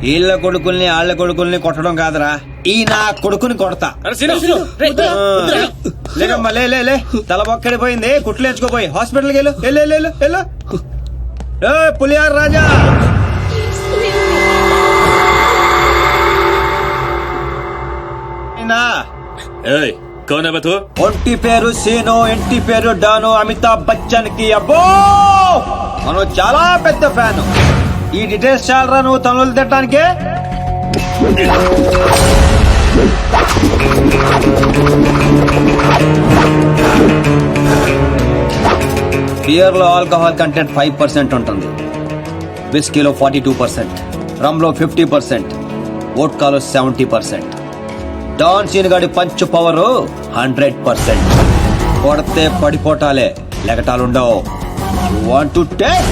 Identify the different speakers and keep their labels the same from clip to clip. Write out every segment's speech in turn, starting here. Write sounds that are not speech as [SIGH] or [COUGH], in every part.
Speaker 1: వీళ్ళ కొడుకుల్ని ఆళ్ళ కొడుకుల్ని కొట్టడం కాదురా. ఈ నా కొడుకుని కొడతా. ఆ, లేకమ్మా లే లే లే. తల బొక్కడిపోయింది. కుట్లు వేసుకోపోయి హాస్పిటల్కి వెళ్ళు. వెళ్ళు వెళ్ళు, వెళ్ళు వెళ్ళు. ఏ పులియార్ రాజా.
Speaker 2: ఏయ్
Speaker 1: ఒంటి పేరు సీను ఇంటి పేరు డాను అమితాబ్ బచ్చన్కి అబ్బో! మనం చాలా పెద్ద ఫ్యాన్. ఈ డీటెయిల్స్ చాలరా నువ్వు తనులు తిట్టడానికి బియర్లో ఆల్కహాల్ కంటెంట్ ఫైవ్ పర్సెంట్ ఉంటుంది. విస్కీలో ఫార్టీ టూ పర్సెంట్ రమ్లో ఫిఫ్టీ పర్సెంట్ వోడ్కాలో సెవెంటీ పర్సెంట్ డాన్ సీన్ గాడి పంచ్ పవర్ హండ్రెడ్ పర్సెంట్ కొడితే పడిపోటాలే. లెగటాలుండవు. వాంట్ టు టేక్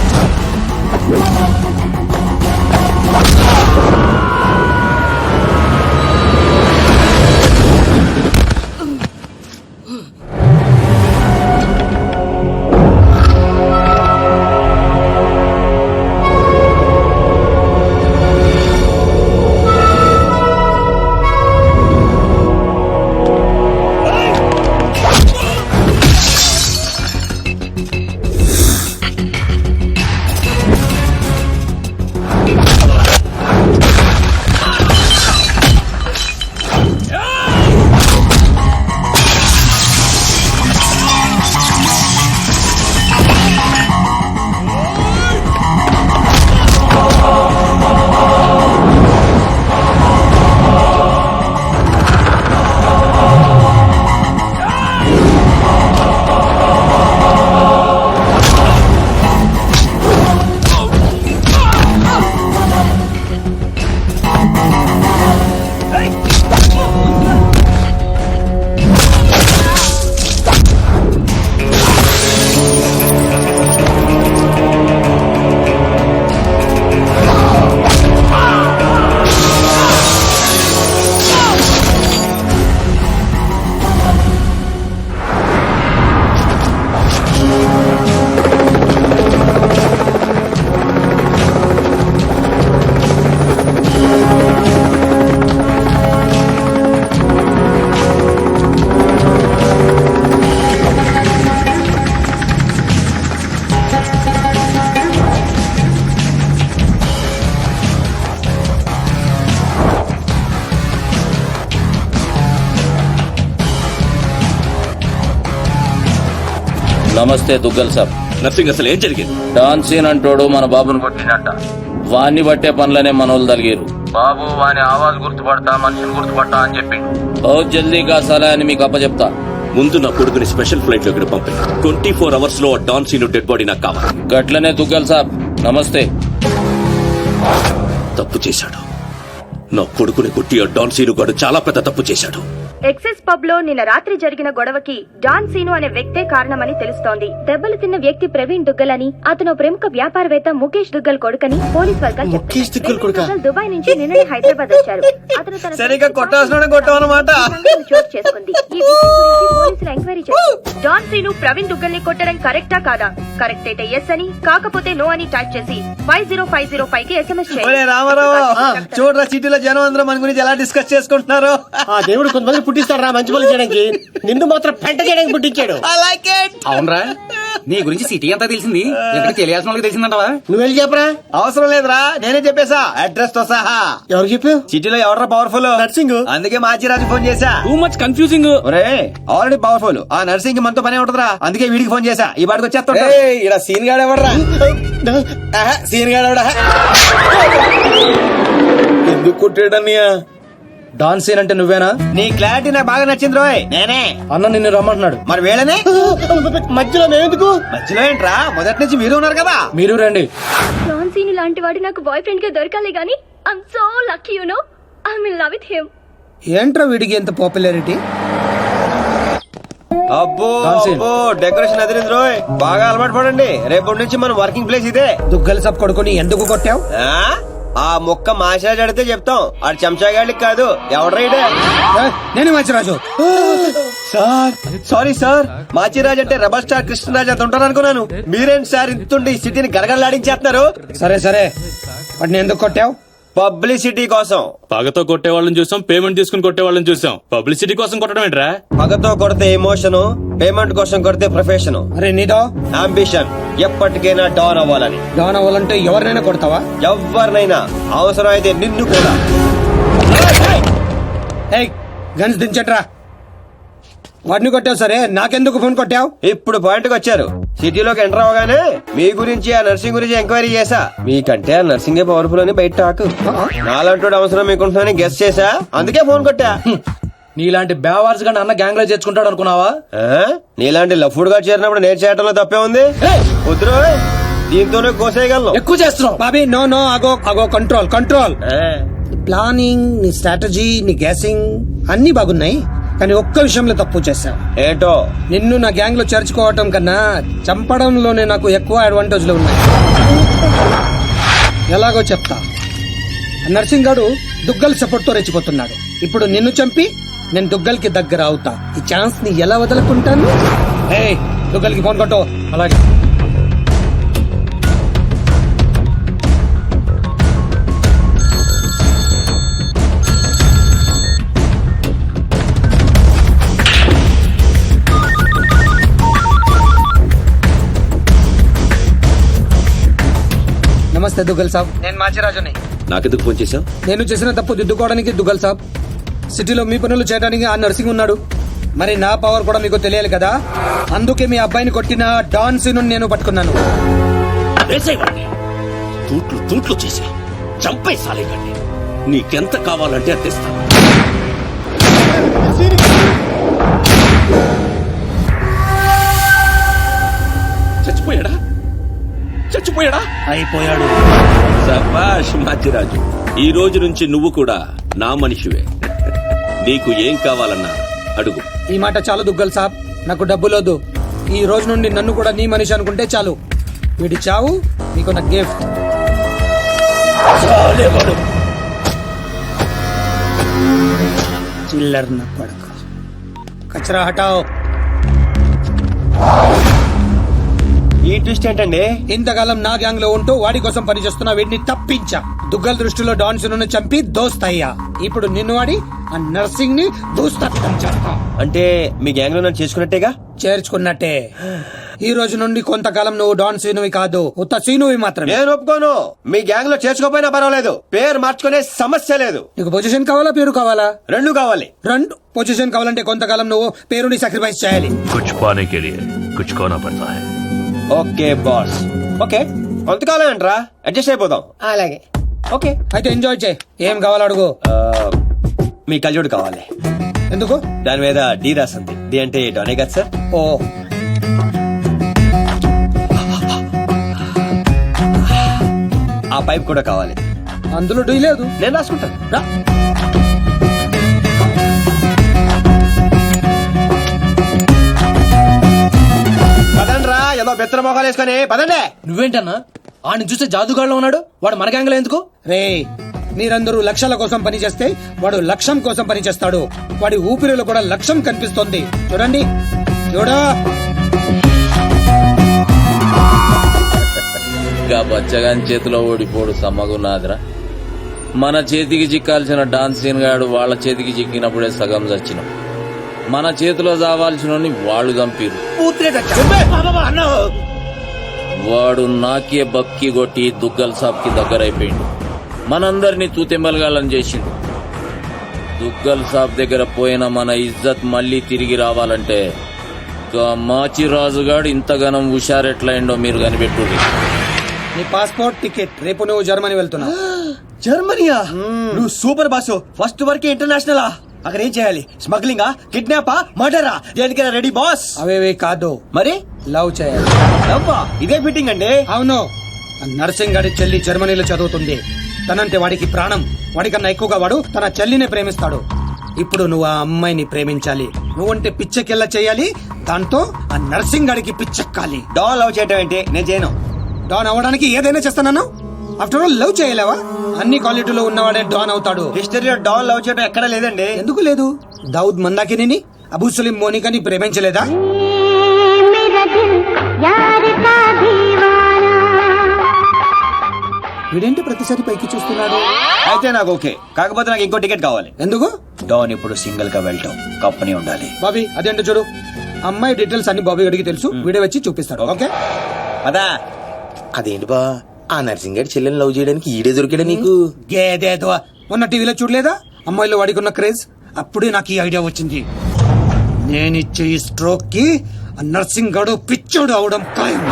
Speaker 3: నమస్తే దుగ్గల్ సాబ్.
Speaker 2: నర్సింగ్ అసలు ఏం జరిగింది?
Speaker 3: డాన్ సీన్ అంటోడు మన బాబును కొట్టినట్ట వాణ్ణి బట్టే పనులనే మనోళ్ళు తలిగారు. బాబు వాని ఆవాజ్ గుర్తుపడతా మనిషిని గుర్తుపడతా అని చెప్పిండు. బహుత్ జల్దీ కాసాలా అని మీకు అప్పచెప్తా
Speaker 2: ముందు నా కొడుకుని స్పెషల్ ఫ్లైట్లో ఇక్కడ పంపి ట్వంటీ ఫోర్ అవర్స్లో డాన్ సీను డెడ్ బాడీ నాకు కావాలి.
Speaker 3: గట్లనే దుగ్గల్ సాబ్. నమస్తే.
Speaker 2: తప్పు చేశాడు. నా కొడుకుని కొట్టి ఆ డాన్ సీను గాడు చాలా పెద్ద తప్పు చేశాడు.
Speaker 4: ఎక్సెస్ పబ్లో నిన్న రాత్రి జరిగిన గొడవకి డాన్ సీను అనే వ్యక్తే కారణమని తెలుస్తోంది. దెబ్బలు తిన్న వ్యక్తి ప్రవీణ్ దుగ్గల్ అని అతను ప్రముఖ వ్యాపారవేత్త ముఖేష్ దుగ్గల్ కొడుకని పోలీస్ వర్గాలు దుబాయ్ నుంచి నిన్ననే హైదరాబాద్ వచ్చారు. అతను తన చోటు చేసుకుంది. ఈ విషయం గురించి పోలీసులు ఎంక్వైరీ చేశారు. డాన్ సీను ప్రవీణ్ దుగ్గల్ని కొట్టడం కరెక్టా కాదా? కరెక్ట్ అయితే ఎస్ అని కాకపోతే నో అని టైప్ చేసి ఫైవ్ జీరో ఫైవ్ జీరో ఫైవ్కి ఎస్ఎంఎస్
Speaker 1: ఒరే రామారావు చూడరా సిటీలో జనం అందరూ మన గురించి ఎలా డిస్కస్ చేసుకుంటున్నారు.
Speaker 5: ఆ దేవుడు కొంతమంది పుట్టిస్తాడు రా మంచి పనులు చేయడానికి. నిన్ను మాత్రం పెంట చేయడానికి పుట్టించాడు.
Speaker 6: అవునరా. నీ గురించి సిటీ అంతా తెలిసింది. తెలియాల్సిన వాళ్ళకి తెలిసిందంటవా?
Speaker 5: నువ్వు వెళ్ళి చెప్పరా?
Speaker 1: అవసరం లేదురా. నేనే చెప్పేశా అడ్రస్తో సహా.
Speaker 5: ఎవరు చెప్పావు
Speaker 1: సిటీలో ఎవరా పవర్ఫుల్
Speaker 5: నర్సింగ్.
Speaker 1: అందుకే మాచిరాజు ఫోన్ చేశా.
Speaker 6: టూ మచ్ కన్ఫ్యూజింగ్
Speaker 1: ఒరే ఆల్రెడీ పవర్ఫుల్ ఆ నర్సింగ్ మనతో పనే ఉంటదిరా. అందుకే వీడికి ఫోన్ చేశా. ఈ బాడికి వచ్చేస్తా
Speaker 5: ఇక్కడ సీన్ గాడు ఎవడరా? సీన్ గాడు ఎవడా? ఎందుకు కొట్టాడన్నయ్యా
Speaker 7: డాన్ సీన్ అంటే నువ్వేనా?
Speaker 1: నీ క్లారిటీ నాకు బాగా నచ్చింది రోయ్. నేనే.
Speaker 7: అన్న నిన్ను రమ్మంటున్నాడు.
Speaker 1: మరి వేళనే?
Speaker 5: మధ్యలో నేనెందుకు?
Speaker 1: మధ్యలో ఏంట్రా? మొదటి నుంచి మీరు ఉన్నారు కదా.
Speaker 7: మీరు రండి.
Speaker 4: డాన్ సీను లాంటి వాడు నాకు బాయ్ ఫ్రెండ్గా దొరకాలి గానీ I'm so lucky you know I will love with him
Speaker 7: ఏంట్రా వీడికి ఎంత పాపులారిటీ
Speaker 1: అబ్బో. అబ్బో డెకరేషన్ అదిరింది రోయ్. బాగా అలవాటు పడండి. రేపటి నుంచి మన వర్కింగ్ ప్లేస్ ఇదే.
Speaker 7: దుగ్గల సబ్ కొడుకుని ఎందుకు కొట్టావు?
Speaker 1: ఆ? ఆ మొక్క మాసాజ్ అడితే చెప్తాం. ఆడు చెంచాగాళ్ళకి కాదు ఎవడ్రైడే
Speaker 7: నేను Manchiraju.
Speaker 1: Sir sorry sir Machiraj అంటే రెబల్ స్టార్ కృష్ణరాజ్ అంత ఉంటారు అనుకున్నాను. మీరేంటి సార్ ఇంతుండి సిటీని గడగడలాడించేస్తున్నారు?
Speaker 7: సరే సరే. వాటిని ఎందుకు కొట్టావు?
Speaker 1: పబ్లిసిటీ కోసం.
Speaker 2: పగతో కొట్టే వాళ్ళని చూసాం పేమెంట్ తీసుకుని కొట్టే వాళ్ళని చూసాం. పబ్లిసిటీ కోసం కొట్టడం ఏంట్రా?
Speaker 1: పగతో కొడితే ఎమోషన్ పేమెంట్ కోసం కొడితే ప్రొఫెషన్
Speaker 7: అరే నీదో
Speaker 1: అంబిషన్ ఎప్పటికైనా డౌన్ అవ్వాలని.
Speaker 7: డౌన్ అవ్వాలంటే ఎవరినైనా కొడతావా?
Speaker 1: ఎవరినైనా. అవసరం అయితే నిన్ను కూడా.
Speaker 7: గన్స్ దించట్రా. వాడిని కొట్టావు సరే. నాకెందుకు ఫోన్ కొట్టావు?
Speaker 1: ఇప్పుడు పాయింట్కి వచ్చారు. సిటీలోకి ఎంటర్ అవగానే మీ గురించి ఆ నర్సింగ్ గురించి ఎంక్వైరీ చేశా. మీకంటే ఆ నర్సింగే పవర్ఫుల్ అని బయట టాక్ నాలంటూ అవసరం మీకుంటుందని గెస్ చేశా. అందుకే ఫోన్ కొట్టా.
Speaker 7: నీలాంటి బేవార్స్గా అన్న గ్యాంగ్లో చేర్చుకుంటాడు అనుకున్నావా?
Speaker 1: ఆ? నీలాంటి లఫ్డ్గా చేరినప్పుడు నేను చేయటంలో తప్పే ఉంది? వద్దురు దీంతోనే కోసేయగలను.
Speaker 7: ఎక్కువ చేస్తున్నావు. బాబీ నో నో అగో అగో కంట్రోల్ కంట్రోల్ ప్లానింగ్ నీ స్ట్రాటజీ నీ గ్యాసింగ్ అన్ని బాగున్నాయి. కానీ ఒక్క విషయంలో తప్పు చేశావు.
Speaker 1: ఏంటో?
Speaker 7: నిన్ను నా గ్యాంగ్లో చేర్చుకోవటం కన్నా చంపడంలోనే నాకు ఎక్కువ అడ్వాంటేజ్లు ఉన్నాయి. ఎలాగో చెప్తా. నర్సింగ్ గాడు దుగ్గల్ సపోర్ట్తో రెచ్చిపోతున్నాడు. ఇప్పుడు నిన్ను చంపి నేను దుగ్గల్కి దగ్గర అవుతా. ఈ ఛాన్స్ని ఎలా వదులుకుంటాను? ఏ దుగ్గల్కి ఫోన్ కొట్టు. అలాగే. నమస్తే దుగ్గల్ సాబ్. నేను మాచిరాజుని.
Speaker 2: నాకెందుకు ఫోన్ చేసావు
Speaker 7: నేను చేసిన తప్పు దిద్దుకోవడానికి దుగ్గల్ సాబ్. సిటీలో మీ పనులు చేయడానికి ఆ నర్సింగ్ ఉన్నాడు. మరి నా పవర్ కూడా మీకు తెలియాలి కదా? అందుకే మీ అబ్బాయిని కొట్టిన డాన్ సీను నేను పట్టుకున్నాను.
Speaker 2: తూట్లు తూట్లు చేసి చంపేసాలేకండి నీకెంత కావాలంటే అంత ఇస్తాను చచ్చిపోయాడా? చచ్చిపోయాడా?
Speaker 5: అయిపోయాడు.
Speaker 2: మాచిరాజు ఈ రోజు నుంచి నువ్వు కూడా నా మనిషివే. నీకు ఏం కావాలన్నా అడుగు.
Speaker 7: ఈ మాట చాలు దుగ్గల్ సాబ్. నాకు డబ్బులోదు ఈ రోజు నుండి నన్ను కూడా నీ మనిషి అనుకుంటే చాలు. వీడి చావు నీకు నా గిఫ్ట్ చిల్లర్ నా పడక కచరా హటాओ
Speaker 1: ఈ ట్విస్ట్ ఏంటండి
Speaker 7: ఇంతకాలం నా గ్యాంగ్లో ఉంటూ వాడి కోసం పనిచేస్తున్న వీడిని తప్పించా. దుగ్గల్ దృష్టిలో డాన్ సిను చంపి దోస్తయ్యా ఇప్పుడు నిన్ను వాడి ఆ నర్సింగ్ ని దూస్తత్వం చేస్తా
Speaker 1: అంటే మీ గ్యాంగ్ లో నన్ను చేసుకున్నట్టేగా
Speaker 7: చేర్చుకున్నట్టే ఈ రోజు నుండి కొంతకాలం నువ్వు డాన్ సీనువి కాదు ఉత్త సీనువి మాత్రమే
Speaker 1: నేను ఒప్పుకోను మీ గ్యాంగ్ లో చేసుకోపోయినా పర్వాలేదు పేరు మార్చుకునే సమస్య లేదు
Speaker 7: నీకు పొజిషన్ కావాలా పేరు కావాలా
Speaker 1: రెండు కావాలి
Speaker 7: రెండు పొజిషన్ కావాలంటే కొంతకాలం నువ్వు పేరుని సాక్రిఫైస్ చేయాలి
Speaker 8: कुछ पाने के लिए कुछ खोना पड़ता है
Speaker 1: ఓకే బాస్ ఓకే కొంతకాలం అంటరా అడ్జస్ట్ అయిపోదాం
Speaker 5: అలాగే
Speaker 1: ఓకే
Speaker 7: అయితే ఎంజాయ్ చేయి. ఏం కావాలో అడుగు.
Speaker 1: మీ కళ్జోడు కావాలి.
Speaker 7: ఎందుకు?
Speaker 1: దాని మీద డీ రాసింది డి అంటే డోనే కదా సార్?
Speaker 7: ఓ.
Speaker 1: ఆ పైప్ కూడా కావాలి.
Speaker 7: అందులో డీ లేదు.
Speaker 1: నేను రాసుకుంటాను.
Speaker 7: రా.
Speaker 1: ఏదో బెత్తర మొఖాలు వేసుకొని పదండి.
Speaker 7: నువ్వేంటన్నా? ఆడిని చూస్తే జాదుగాడులో ఉన్నాడు? వాడు మన గ్యాంగ్లో ఎందుకు? రే మీరందరూ లక్ష్యాల కోసం పని చేస్తే వాడు లక్ష్యం కోసం పని చేస్తాడు. వాడి ఊపిరిలో కూడా లక్ష్యం కనిపిస్తోంది. చూడండి. చూడా.
Speaker 3: ఇంకా బచ్చగాని చేతిలో ఓడిపోడు సమ్మగున్నాదిరా. మన చేతికి చిక్కాల్సిన డాన్సీన్ గాడు వాళ్ళ చేతికి చిక్కినప్పుడే సగం చచ్చినాం. మన చేతిలో చావాల్సిన వాళ్ళు చంపిరు వాడు నాకే బక్కి కొట్టి దుగ్గల్ సాబ్కి దగ్గరైపోయిండు. మనందరినీ తూతెంబలగాలని చేసిండు. దుగ్గల్ సాబ్ దగ్గర పోయిన మన ఇజ్జత్ మళ్ళీ తిరిగి రావాలంటే గా మాచిరాజుగాడు ఇంతగానం హుషారెట్లయిండో మీరు కనిపెట్టుర్రి.
Speaker 7: నీ పాస్పోర్ట్ టికెట్ రేపు నువ్వు జర్మనీ వెళ్తున్నావు. [GASPS]
Speaker 1: జర్మనీయా? నువ్వు సూపర్ బాసు. ఫస్ట్ వరకు ఇంటర్నేషనల్? అక్కడ ఏం చేయాలి? స్మగ్లింగ్ కిడ్నాపా మర్డరా? దేనికైనా రెడీ బాస్?
Speaker 7: అవేవి కాదు.
Speaker 1: మరి?
Speaker 7: లవ్ చేయాలి.
Speaker 1: అబ్బా ఇదే ఫిట్టింగ్ అండి?
Speaker 7: అవును. ఆ నర్సింగ్ గాడి చెల్లి జర్మనీలో చదువుతుంది. తనంటే వాడికి ప్రాణం. వాడికన్నా ఎక్కువగా వాడు తన చెల్లినే ప్రేమిస్తాడు. ఇప్పుడు నువ్వు ఆ అమ్మాయిని ప్రేమించాలి. నువ్వంటే పిచ్చెకెళ్ళ చేయాలి? దాంతో ఆ నర్సింగ్ గాడికి పిచ్చెక్కాలి.
Speaker 1: డాల్ లవ్ చేయటం ఏంటి? నేను చేయను.
Speaker 7: డాన్ అవ్వడానికి ఏదైనా చేస్తాను ఆఫ్టర్ ఆల్ లవ్ చేయలేవా? అన్ని క్వాలిటీలో ఉన్నవాడే డాన్ అవుతాడు.
Speaker 1: హిస్టరీలో డాన్ లవ్ చేయడం ఎక్కడ లేదండి.
Speaker 7: ఎందుకు లేదు? దౌద్ మందాకిని అబుసలిం మోనికని ప్రేమించలేదా? వీడేంటి ప్రతిసారి పైకి చూస్తున్నాడు?
Speaker 1: అయితే నాకు ఓకే. కాకపోతే నాకు ఇంకో టికెట్ కావాలి.
Speaker 7: ఎందుకు?
Speaker 1: డాన్ ఇప్పుడు సింగిల్గా వెళ్ళటం కంపెనీ ఉండాలి.
Speaker 7: బాబీ అదేంటో చూడు. అమ్మాయి డీటెయిల్స్ అన్ని బాబీ గడికి తెలుసు. వీడే వచ్చి చూపిస్తాడు. ఓకే.
Speaker 1: అదా
Speaker 5: అదేంటి బా? ఆ నర్సింగ్ గారి చెల్లెని లవ్ చేయడానికి ఈడే దొరికాడా నీకు?
Speaker 7: గేదేదో మొన్న టీవీలో చూడలేదా? అమ్మాయిలో వాడికి ఉన్న క్రేజ్? అప్పుడే నాకు ఈ ఐడియా వచ్చింది. నేనిచ్చే ఈ స్ట్రోక్కి ఆ నర్సింగ్ గడు పిచ్చోడు అవడం ఖాయం.